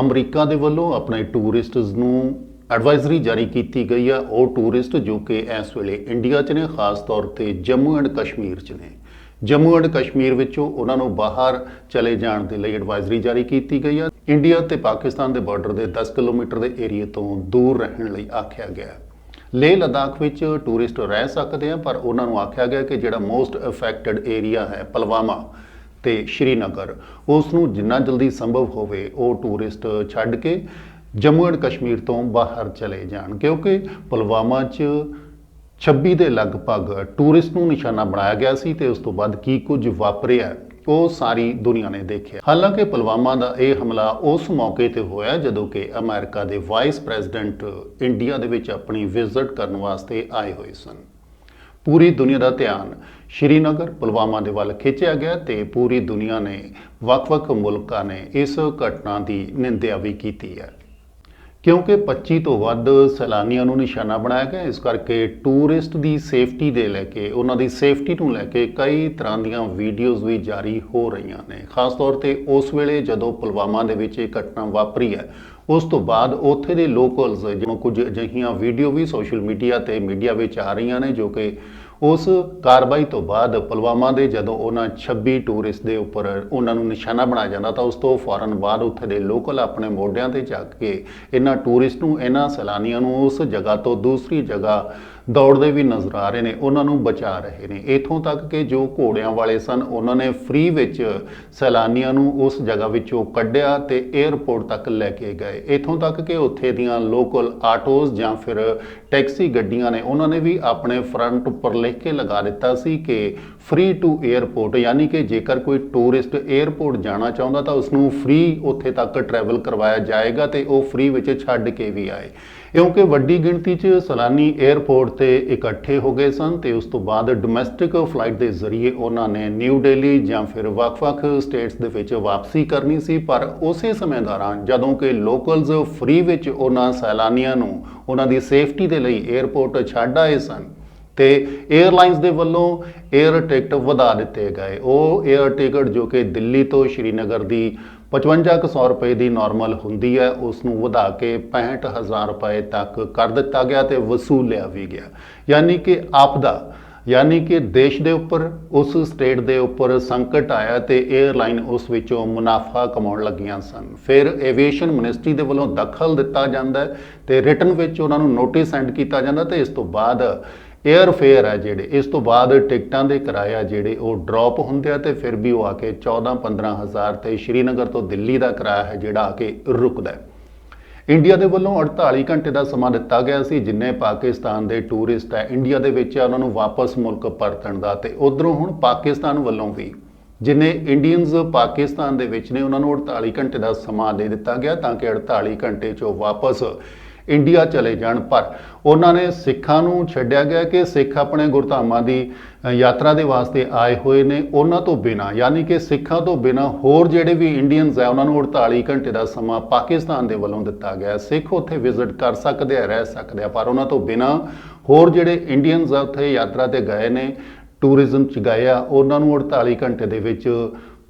America ਦੇ ਵੱਲੋਂ ਆਪਣੇ ਟੂਰਿਸਟਸ ਨੂੰ ਐਡਵਾਈਜ਼ਰੀ ਜਾਰੀ ਕੀਤੀ ਗਈ ਆ। ਉਹ ਟੂਰਿਸਟ ਜੋ ਕਿ ਇਸ ਵੇਲੇ ਇੰਡੀਆ 'ਚ ਨੇ, ਖਾਸ ਤੌਰ ਤੇ ਜੰਮੂ ਐਂਡ ਕਸ਼ਮੀਰ 'ਚ ਨੇ। ਜੰਮੂ ਐਂਡ ਕਸ਼ਮੀਰ ਵਿੱਚੋਂ ਉਹਨਾਂ ਨੂੰ ਬਾਹਰ ਚਲੇ ਜਾਣ ਦੇ ਲਈ ਐਡਵਾਈਜ਼ਰੀ ਜਾਰੀ ਕੀਤੀ ਗਈ ਆ। ਇੰਡੀਆ ਤੇ ਪਾਕਿਸਤਾਨ ਦੇ ਬਾਰਡਰ ਦੇ 10 ਕਿਲੋਮੀਟਰ ਦੇ ਏਰੀਆ ਤੋਂ ਦੂਰ ਰਹਿਣ ਲਈ ਆਖਿਆ ਗਿਆ। ਲੇਹ ਲਦਾਖ ਵਿੱਚ ਟੂਰਿਸਟ ਰਹਿ ਸਕਦੇ ਆ, ਪਰ ਉਹਨਾਂ ਨੂੰ ਆਖਿਆ ਗਿਆ ਕਿ ਜਿਹੜਾ ਮੋਸਟ ਅਫੈਕਟਡ ਏਰੀਆ ਹੈ, ਪਲਵਾਮਾ ਤੇ ਸ਼੍ਰੀਨਗਰ। ਉਸ ਨੂੰ ਜਿੰਨਾ ਜਲਦੀ ਸੰਭਵ ਹੋਵੇ ਉਹ ਟੂਰਿਸਟ ਛੱਡ ਕੇ ਜੰਮੂ ਐਂਡ ਕਸ਼ਮੀਰ ਤੋਂ ਬਾਹਰ ਚਲੇ ਜਾਣ, ਕਿਉਂਕਿ ਪੁਲਵਾਮਾ 'ਚ 26 ਦੇ ਲਗਭਗ ਟੂਰਿਸਟ ਨੂੰ ਨਿਸ਼ਾਨਾ ਬਣਾਇਆ ਗਿਆ ਸੀ ਤੇ ਉਸ ਤੋਂ ਬਾਅਦ ਕੀ ਕੁਝ ਵਾਪਰਿਆ, ਉਹ ਸਾਰੀ ਦੁਨੀਆ ਨੇ ਦੇਖਿਆ। ਹਾਲਾਂਕਿ ਪੁਲਵਾਮਾ ਦਾ ਇਹ ਹਮਲਾ ਉਸ ਮੌਕੇ ਤੇ ਹੋਇਆ ਜਦੋਂ ਕਿ ਅਮਰੀਕਾ ਦੇ ਵਾਈਸ ਪ੍ਰੈਜ਼ੀਡੈਂਟ ਇੰਡੀਆ ਦੇ ਵਿੱਚ ਆਪਣੀ ਵਿਜ਼ਿਟ ਕਰਨ ਵਾਸਤੇ ਆਏ ਹੋਏ ਸਨ। ਪੂਰੀ ਦੁਨੀਆ ਦਾ ਧਿਆਨ ਸ਼੍ਰੀਨਗਰ, ਪੁਲਵਾਮਾ ਦੇ ਵੱਲ ਖਿੱਚਿਆ ਗਿਆ ਤੇ ਪੂਰੀ ਦੁਨੀਆ ਨੇ ਵੱਖ-ਵੱਖ ਮੁਲਕਾਂ ਨੇ ਇਸ ਘਟਨਾ ਦੀ ਨਿੰਦਿਆ ਵੀ ਕੀਤੀ ਹੈ। ਕਿਉਂਕਿ 25 ਤੋਂ ਵੱਧ ਸੈਲਾਨੀਆਂ ਨੂੰ ਨਿਸ਼ਾਨਾ ਬਣਾਇਆ ਗਿਆ, ਇਸ ਕਰਕੇ ਟੂਰਿਸਟ ਦੀ ਸੇਫਟੀ ਦੇ ਲੈ ਕੇ, ਉਹਨਾਂ ਦੀ ਸੇਫਟੀ ਨੂੰ ਲੈ ਕੇ ਕਈ ਤਰ੍ਹਾਂ ਦੀਆਂ ਵੀਡੀਓਜ਼ ਵੀ ਜਾਰੀ ਹੋ ਰਹੀਆਂ ਨੇ। ਖਾਸ ਤੌਰ ਤੇ ਉਸ ਵੇਲੇ ਜਦੋਂ ਪੁਲਵਾਮਾ ਦੇ ਵਿੱਚ ਇਹ ਘਟਨਾ ਵਾਪਰੀ ਹੈ ਉਸ ਤੋਂ ਬਾਅਦ ਉੱਥੇ ਦੇ ਲੋਕਲਸ ਜਿਵੇਂ ਕੁਝ ਅਜਿਹੀਆਂ ਵੀਡੀਓ ਵੀ ਸੋਸ਼ਲ ਮੀਡੀਆ ਤੇ ਮੀਡੀਆ ਵਿੱਚ ਆ ਰਹੀਆਂ ਨੇ ਜੋ ਕਿ ਉਸ ਕਾਰਵਾਈ ਤੋਂ ਬਾਅਦ ਪੁਲਵਾਮਾ ਦੇ ਜਦੋਂ ਉਹਨਾਂ 26 ਟੂਰਿਸਟ ਦੇ ਉੱਪਰ ਉਹਨਾਂ ਨੂੰ ਨਿਸ਼ਾਨਾ ਬਣਾਇਆ ਜਾਂਦਾ ਤਾਂ ਉਸ ਤੋਂ ਫੌਰਨ ਬਾਅਦ ਉੱਥੇ ਦੇ ਲੋਕਲ ਆਪਣੇ ਮੋਢਿਆਂ ਤੇ ਚੱਕ ਕੇ ਇਹਨਾਂ ਟੂਰਿਸਟ ਨੂੰ, ਇਹਨਾਂ ਸੈਲਾਨੀਆਂ ਨੂੰ ਉਸ ਜਗ੍ਹਾ ਤੋਂ ਦੂਸਰੀ ਜਗ੍ਹਾ ਦੌੜਦੇ ਵੀ ਨਜ਼ਰ ਆ ਰਹੇ ਨੇ, ਉਹਨਾਂ ਨੂੰ ਬਚਾ ਰਹੇ ਨੇ। ਇਥੋਂ ਤੱਕ ਕਿ ਜੋ ਘੋੜਿਆਂ ਵਾਲੇ ਸਨ, ਉਹਨਾਂ ਨੇ ਫ੍ਰੀ ਵਿੱਚ ਸੈਲਾਨੀਆਂ ਨੂੰ ਉਸ ਜਗ੍ਹਾ ਵਿੱਚੋਂ ਕੱਢਿਆ ਤੇ 에ਅਰਪੋਰਟ ਤੱਕ ਲੈ ਕੇ ਗਏ। ਇਥੋਂ ਤੱਕ ਕਿ ਉੱਥੇ ਦੀਆਂ ਲੋਕਲ ਆਟੋਜ਼ ਜਾਂ ਫਿਰ ਟੈਕਸੀ ਗੱਡੀਆਂ ਨੇ, ਉਹਨਾਂ ਨੇ ਵੀ ਆਪਣੇ ਫਰੰਟ ਉੱਪਰ ਲਿਖ ਕੇ ਲਗਾ ਦਿੱਤਾ ਸੀ ਕਿ ਫ੍ਰੀ ਟੂ 에ਅਰਪੋਰਟ ਯਾਨੀ ਕਿ ਜੇਕਰ ਕੋਈ ਟੂਰਿਸਟ 에ਅਰਪੋਰਟ ਜਾਣਾ ਚਾਹੁੰਦਾ ਤਾਂ ਉਸ ਨੂੰ ਫ੍ਰੀ ਉੱਥੇ ਤੱਕ ਟਰੈਵਲ ਕਰਵਾਇਆ ਜਾਏਗਾ ਤੇ ਉਹ ਫ੍ਰੀ ਵਿੱਚ ਛੱਡ ਕੇ ਵੀ ਆਏ। ਕਿਉਂਕਿ ਵੱਡੀ ਗਿਣਤੀ 'ਚ ਸੈਲਾਨੀ 에ਅਰਪੋਰਟ ਤੇ ਇਕੱਠੇ ਹੋ ਗਏ ਸਨ ਤੇ ਉਸ ਤੋਂ ਬਾਅਦ ਡੋਮੈਸਟਿਕ ਫਲਾਈਟ ਦੇ ਜ਼ਰੀਏ ਉਹਨਾਂ ਨੇ ਨਿਊ ਦਿੱਲੀ ਜਾਂ ਫਿਰ ਵੱਖ-ਵੱਖ ਸਟੇਟਸ ਦੇ ਵਿੱਚ ਵਾਪਸੀ ਕਰਨੀ ਸੀ। ਪਰ ਉਸੇ ਸਮੇਂ ਦੌਰਾਨ ਜਦੋਂ ਕਿ ਲੋਕਲਸ ਫ੍ਰੀ ਵਿੱਚ ਉਹਨਾਂ ਸੈਲਾਨੀਆਂ ਨੂੰ ਉਹਨਾਂ ਦੀ ਸੇਫਟੀ ਦੇ ਲਈ 에ਅਰਪੋਰਟ ਛੱਡ ਆਏ ਸਨ ਤੇ 에ਅਰਲਾਈਨਸ ਦੇ ਵੱਲੋਂ 에ਅਰ ਟਿਕਟ ਵਧਾ ਦਿੱਤੇ ਗਏ। ਉਹ 에ਅਰ ਟਿਕਟ ਜੋ ਕਿ ਦਿੱਲੀ ਤੋਂ ਸ਼੍ਰੀਨਗਰ ਦੀ 5500 ਰੁਪਏ ਦੀ ਨਾਰਮਲ ਹੁੰਦੀ ਹੈ ਉਸ ਨੂੰ ਵਧਾ ਕੇ 65000 ਰੁਪਏ ਤੱਕ ਕਰ ਦਿੱਤਾ ਗਿਆ ਤੇ ਵਸੂਲਿਆ ਵੀ ਗਿਆ। ਯਾਨੀ ਕਿ ਆਪ ਦਾ ਯਾਨੀ ਕਿ ਦੇਸ਼ ਦੇ ਉੱਪਰ, ਉਸ ਸਟੇਟ ਦੇ ਉੱਪਰ ਸੰਕਟ ਆਇਆ ਤੇ 에ਅਰਲਾਈਨ ਉਸ ਵਿੱਚੋਂ ਮੁਨਾਫਾ ਕਮਾਉਣ ਲੱਗੀਆਂ ਸਨ। ਫਿਰ ਐਵੀਏਸ਼ਨ ਮਿਨਿਸਟਰੀ ਦੇ ਵੱਲੋਂ ਦਖਲ ਦਿੱਤਾ ਜਾਂਦਾ ਤੇ ਰਿਟਨ ਵਿੱਚ ਉਹਨਾਂ ਨੂੰ ਨੋਟਿਸ ਸੈਂਡ ਕੀਤਾ ਜਾਂਦਾ ਤੇ ਇਸ ਤੋਂ ਬਾਅਦ 에ਅਰ ਫੇਅਰ ਹੈ ਜਿਹੜੇ। ਇਸ ਤੋਂ ਬਾਅਦ ਟਿਕਟਾਂ ਦੇ ਕਿਰਾਇਆ ਜਿਹੜੇ ਉਹ ਡ੍ਰੌਪ ਹੁੰਦੇ ਆ ਤੇ ਫਿਰ ਵੀ ਉਹ ਆ ਕੇ 14 15000 ਤੇ ਸ਼੍ਰੀਨਗਰ ਤੋਂ ਦਿੱਲੀ ਦਾ ਕਿਰਾਇਆ ਹੈ ਜਿਹੜਾ ਆ ਕੇ ਰੁਕਦਾ ਇੰਡੀਆ ਦੇ ਵੱਲੋਂ 48 ਘੰਟੇ ਦਾ ਸਮਾਂ ਦਿੱਤਾ ਗਿਆ ਸੀ, ਜਿੰਨੇ ਪਾਕਿਸਤਾਨ ਦੇ ਟੂਰਿਸਟ ਹੈ। ਇੰਡੀਆ ਦੇ ਵਿੱਚ ਆ ਉਹਨਾਂ ਨੂੰ ਵਾਪਸ ਮੁਲਕ ਪਰਤਣ ਦਾ ਤੇ ਉਧਰੋਂ ਹੁਣ ਪਾਕਿਸਤਾਨ ਵੱਲੋਂ ਵੀ, ਜਿਨੇ ਇੰਡੀਅਨਸ ਪਾਕਿਸਤਾਨ ਦੇ ਵਿੱਚ ਨੇ, ਉਹਨਾਂ ਨੂੰ 48 ਘੰਟੇ ਦਾ ਸਮਾਂ ਦੇ ਦਿੱਤਾ ਗਿਆ ਤਾਂ ਕਿ 48 ਘੰਟੇ 'ਚ ਉਹ ਵਾਪਸ ਇੰਡੀਆ ਚਲੇ ਜਾਣ। ਪਰ ਉਹਨਾਂ ਨੇ ਸਿੱਖਾਂ ਨੂੰ ਛੱਡਿਆ ਗਿਆ ਕਿ ਸਿੱਖ ਆਪਣੇ ਗੁਰਧਾਮਾਂ ਦੀ ਯਾਤਰਾ ਦੇ ਵਾਸਤੇ ਆਏ ਹੋਏ ਨੇ ਉਹਨਾਂ ਤੋਂ ਬਿਨਾ। ਯਾਨੀ ਕਿ ਸਿੱਖਾਂ ਤੋਂ ਬਿਨਾ ਹੋਰ ਜਿਹੜੇ ਵੀ ਇੰਡੀਅਨਸ ਆ ਉਹਨਾਂ ਨੂੰ 48 ਘੰਟੇ ਦਾ ਸਮਾਂ ਪਾਕਿਸਤਾਨ ਦੇ ਵੱਲੋਂ ਦਿੱਤਾ ਗਿਆ। ਸਿੱਖ ਉੱਥੇ ਵਿਜ਼ਿਟ ਕਰ ਸਕਦੇ ਆ, ਰਹਿ ਸਕਦੇ ਆ, ਪਰ ਉਹਨਾਂ ਤੋਂ ਬਿਨਾ ਹੋਰ ਜਿਹੜੇ ਇੰਡੀਅਨਸ ਆ, ਉੱਥੇ ਯਾਤਰਾ ਤੇ ਗਏ ਨੇ ਟੂਰਿਜ਼ਮ ਚ ਗਏ ਆ, ਉਹਨਾਂ ਨੂੰ 48 ਘੰਟੇ ਦੇ ਵਿੱਚ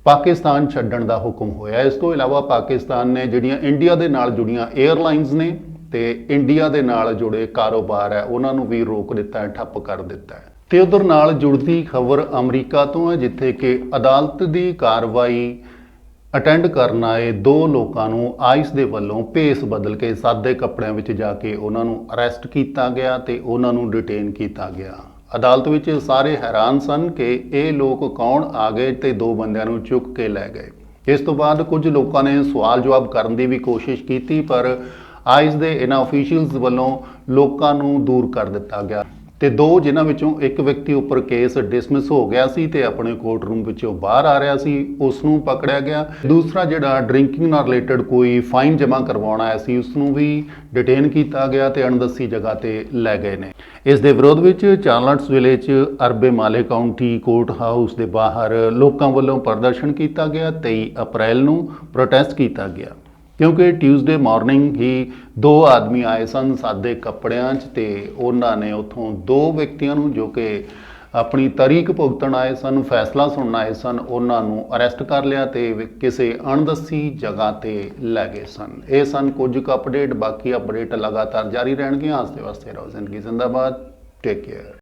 ਪਾਕਿਸਤਾਨ ਛੱਡਣ ਦਾ ਹੁਕਮ ਹੋਇਆ। ਇਸ ਤੋਂ ਇਲਾਵਾ ਪਾਕਿਸਤਾਨ ਨੇ ਜਿਹੜੀਆਂ ਇੰਡੀਆ ਦੇ ਨਾਲ ਜੁੜੀਆਂ 에ਅਰਲਾਈਨਸ ਨੇ ਤੇ ਇੰਡੀਆ ਦੇ ਨਾਲ ਜੁੜੇ ਕਾਰੋਬਾਰ ਹੈ, ਉਹਨਾਂ ਨੂੰ ਵੀ ਰੋਕ ਦਿੱਤਾ ਹੈ, ਠੱਪ ਕਰ ਦਿੱਤਾ ਹੈ। ਤੇ ਉਧਰ ਨਾਲ ਜੁੜਦੀ ਖਬਰ ਅਮਰੀਕਾ ਤੋਂ ਹੈ, ਜਿੱਥੇ ਕਿ ਅਦਾਲਤ ਦੀ ਕਾਰਵਾਈ ਅਟੈਂਡ ਕਰਨ ਆਏ ਦੋ ਲੋਕਾਂ ਨੂੰ ਆਈਸ ਦੇ ਵੱਲੋਂ ਭੇਸ ਬਦਲ ਕੇ ਸਾਦੇ ਕੱਪੜਿਆਂ ਵਿੱਚ ਜਾ ਕੇ ਉਹਨਾਂ ਨੂੰ ਅਰੈਸਟ ਕੀਤਾ ਗਿਆ ਤੇ ਉਹਨਾਂ ਨੂੰ ਡਿਟੇਨ ਕੀਤਾ ਗਿਆ। ਅਦਾਲਤ ਵਿੱਚ ਸਾਰੇ ਹੈਰਾਨ ਸਨ ਕਿ ਇਹ ਲੋਕ ਕੌਣ ਆ ਗਏ ਤੇ ਦੋ ਬੰਦਿਆਂ ਨੂੰ ਚੁੱਕ ਕੇ ਲੈ ਗਏ। ਇਸ ਤੋਂ ਬਾਅਦ ਕੁਝ ਲੋਕਾਂ ਨੇ ਸਵਾਲ ਜਵਾਬ ਕਰਨ ਦੀ ਵੀ ਕੋਸ਼ਿਸ਼ ਕੀਤੀ, ਪਰ ਆਈਜ਼ ਦੇ ਇਹਨਾਂ ਅਫੀਸ਼ੀਅਲਸ ਵੱਲੋਂ ਲੋਕਾਂ ਨੂੰ ਦੂਰ ਕਰ ਦਿੱਤਾ ਗਿਆ। ਤੇ ਦੋ ਜਿਨ੍ਹਾਂ ਵਿੱਚੋਂ ਇੱਕ ਵਿਅਕਤੀ ਉੱਪਰ ਕੇਸ ਡਿਸਮਿਸ ਹੋ ਗਿਆ ਸੀ ਤੇ ਆਪਣੇ ਕੋਰਟ ਰੂਮ ਵਿੱਚੋਂ ਬਾਹਰ ਆ ਰਿਹਾ ਸੀ, ਉਸ ਨੂੰ ਪਕੜਿਆ ਗਿਆ। ਦੂਸਰਾ ਜਿਹੜਾ ਡਰਿੰਕਿੰਗ ਨਾਲ ਰਿਲੇਟਡ ਕੋਈ ਫਾਈਨ ਜਮ੍ਹਾਂ ਕਰਵਾਉਣਾ ਆਇਆ ਸੀ, ਉਸ ਨੂੰ ਵੀ ਡਿਟੇਨ ਕੀਤਾ ਗਿਆ ਤੇ ਅਣਦੱਸੀ ਜਗ੍ਹਾ ਤੇ ਲੈ ਗਏ ਨੇ। ਇਸ ਦੇ ਵਿਰੋਧ ਵਿੱਚ ਚਾਰਲਟਸਵਿਲੇ 'ਚ Albemarle county court house ਦੇ ਬਾਹਰ ਲੋਕਾਂ ਵੱਲੋਂ ਪ੍ਰਦਰਸ਼ਨ ਕੀਤਾ ਗਿਆ 23 ਅਪ੍ਰੈਲ ਨੂੰ ਪ੍ਰੋਟੈਸਟ ਕੀਤਾ ਗਿਆ। ਕਿਉਂਕਿ ਟਿਊਜ਼ਡੇ ਮਾਰਨਿੰਗ ਹੀ ਦੋ ਆਦਮੀ ਆਏ ਸਨ ਸਾਦੇ ਕੱਪੜਿਆਂ 'ਚ ਤੇ ਉਹਨਾਂ ਨੇ ਉੱਥੋਂ ਦੋ ਵਿਅਕਤੀਆਂ ਨੂੰ ਜੋ ਕਿ ਆਪਣੀ ਤਾਰੀਖ ਭੁਗਤਣ ਆਏ ਸਨ, ਫੈਸਲਾ ਸੁਣਨ ਆਏ ਸਨ, ਉਹਨਾਂ ਨੂੰ ਅਰੈਸਟ ਕਰ ਲਿਆ ਤੇ ਕਿਸੇ ਅਣਦੱਸੀ ਜਗ੍ਹਾ ਤੇ ਲੈ ਗਏ ਸਨ। ਇਹ ਸਨ ਕੁਝ ਕੁ ਅਪਡੇਟ ਬਾਕੀ ਅਪਡੇਟ ਲਗਾਤਾਰ ਜਾਰੀ ਰਹਿਣਗੀਆਂ। ਹੱਸਦੇ ਵਾਸਤੇ ਰਹੋ ਜ਼ਿੰਦਗੀ ਜ਼ਿੰਦਾਬਾਦ। Take care